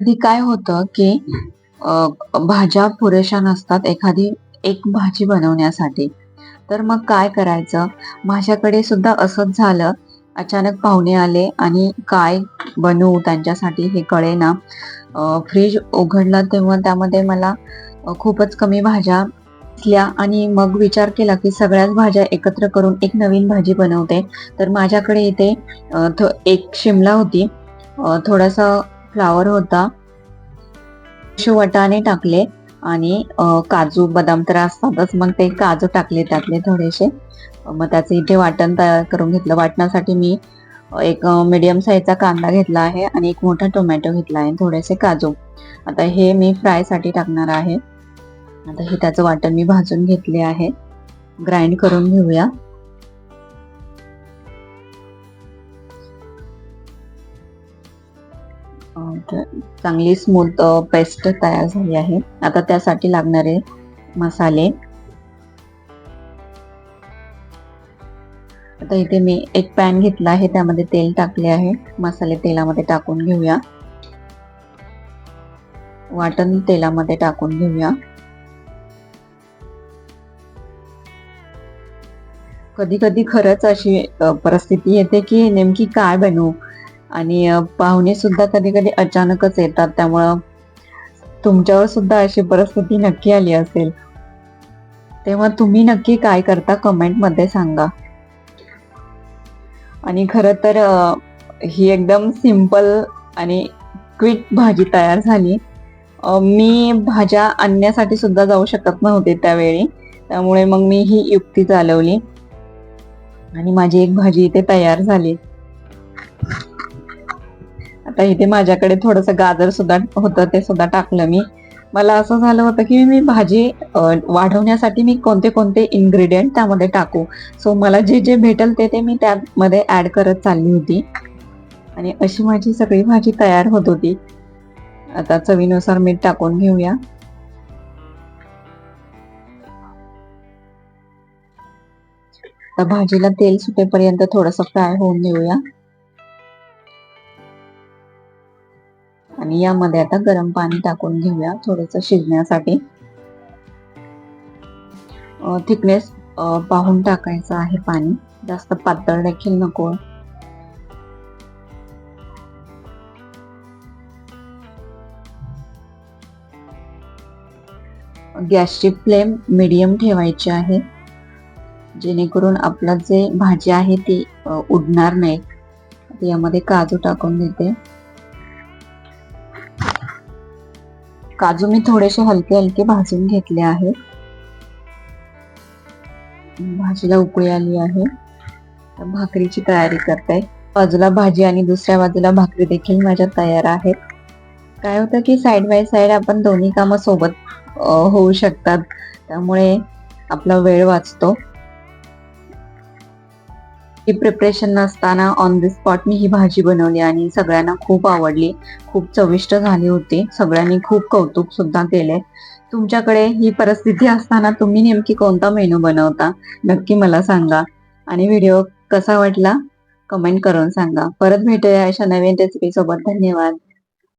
कधी काय होतं की भाज्या पुरेशा नसतात एखादी एक भाजी बनवण्यासाठी. तर मग काय करायचं? माझ्याकडे सुद्धा असंच झालं. अचानक पाहुणे आले आणि काय बनवू त्यांच्यासाठी हे कळेना फ्रीज उघडला तेव्हा त्यामध्ये मला खूपच कमी भाज्या दिसल्या आणि मग विचार केला की सगळ्याच भाज्या एकत्र करून एक नवीन भाजी बनवते. तर माझ्याकडे इथे थ- एक शिमला होती. थोडासा फ्लावर होता. असे टाकले आणि काजू बदाम तर असतातच मग ते काजू टाकले त्यातले थोडेसे. मग त्याचं इथे वाटण तयार करून घेतलं. वाटणासाठी मी एक मीडियम साईजचा कांदा घेतला आहे आणि एक मोठा टोमॅटो घेतला आहे थोडेसे काजू. आता हे मी फ्रायसाठी टाकणार आहे. आता हे त्याचं वाटण मी भाजून घेतले आहे. ग्राइंड करून घेऊया. चांगली स्मूथ पेस्ट तयार झाली आहे. आता त्यासाठी लागणारे मसाले. आता इथे मी एक पॅन घेतला आहे त्यामध्ये तेल टाकले आहे. मसाले तेलामध्ये टाकून घेऊया. वाटण तेलामध्ये टाकून घेऊया. कधी कधी खरंच अशी परिस्थिती येते की नेमकी काय बनवू? आणि पाहुणे सुद्धा कधी कधी अचानकच येतात. त्यामुळं तुमच्यावर सुद्धा अशी परिस्थिती नक्की आली असेल. तेव्हा तुम्ही नक्की काय करता कमेंटमध्ये सांगा. आणि खरं तर ही एकदम सिंपल आणि क्विक भाजी तयार झाली. मी भाज्या आणण्यासाठी सुद्धा जाऊ शकत नव्हते त्यावेळी. त्यामुळे मग मी ही युक्ती चालवली. आणि माझी एक भाजी इथे तयार झाली. आता इथे माझ्याकडे थोडस गाजर सुद्धा होतं ते सुद्धा टाकलं मी. मला असं झालं होतं की मी भाजी वाढवण्यासाठी मी कोणते कोणते इन्ग्रेडियंट त्यामध्ये टाकू. सो मला जे जे भेटेल ते ते मी त्यामध्ये ऍड करत चालली होती. आणि अशी माझी सगळी भाजी तयार होत होती. आता चवीनुसार मीठ टाकून घेऊया. आता भाजीला तेल सुटेपर्यंत थोडस फ्राय होऊन घेऊया. आणि यामध्ये आता गरम पाणी टाकून घेऊया थोडस शिजण्यासाठी. थिकनेस पाहून टाकायचं आहे पाणी. जास्त पातळ देखील नको. गॅसची फ्लेम मिडियम ठेवायची आहे. जेणेकरून आपलं जे भाजी आहे ती उडणार नाही. यामध्ये काजू टाकून देते. काजू मी थोडेसे हलके हलके भाजून घेतले आहे. भाजीला उकळी आली आहे. भाकरीची तयारी करते. बाजूला भाजी आणि दुसऱ्या बाजूला भाकरी देखील माझ्या तयार आहेत. काय होतं की साईड बाय साईड आपण दोन्ही कामं सोबत होऊ शकतात. त्यामुळे आपला वेळ वाचतो. ही प्रिपरेशन नसताना ऑन द स्पॉट मी ही भाजी बनवली आणि सगळ्यांना खूप आवडली. खूप चविष्ट झाली होती. सगळ्यांनी खूप कौतुक सुद्धा केले. तुमच्याकडे ही परिस्थिती असताना तुम्ही नेमकी कोणता मेनू बनवता? नक्की मला सांगा. आणि व्हिडिओ कसा वाटला? कमेंट करून सांगा. परत भेटूया अशा नवीन रेसिपी सोबत. धन्यवाद.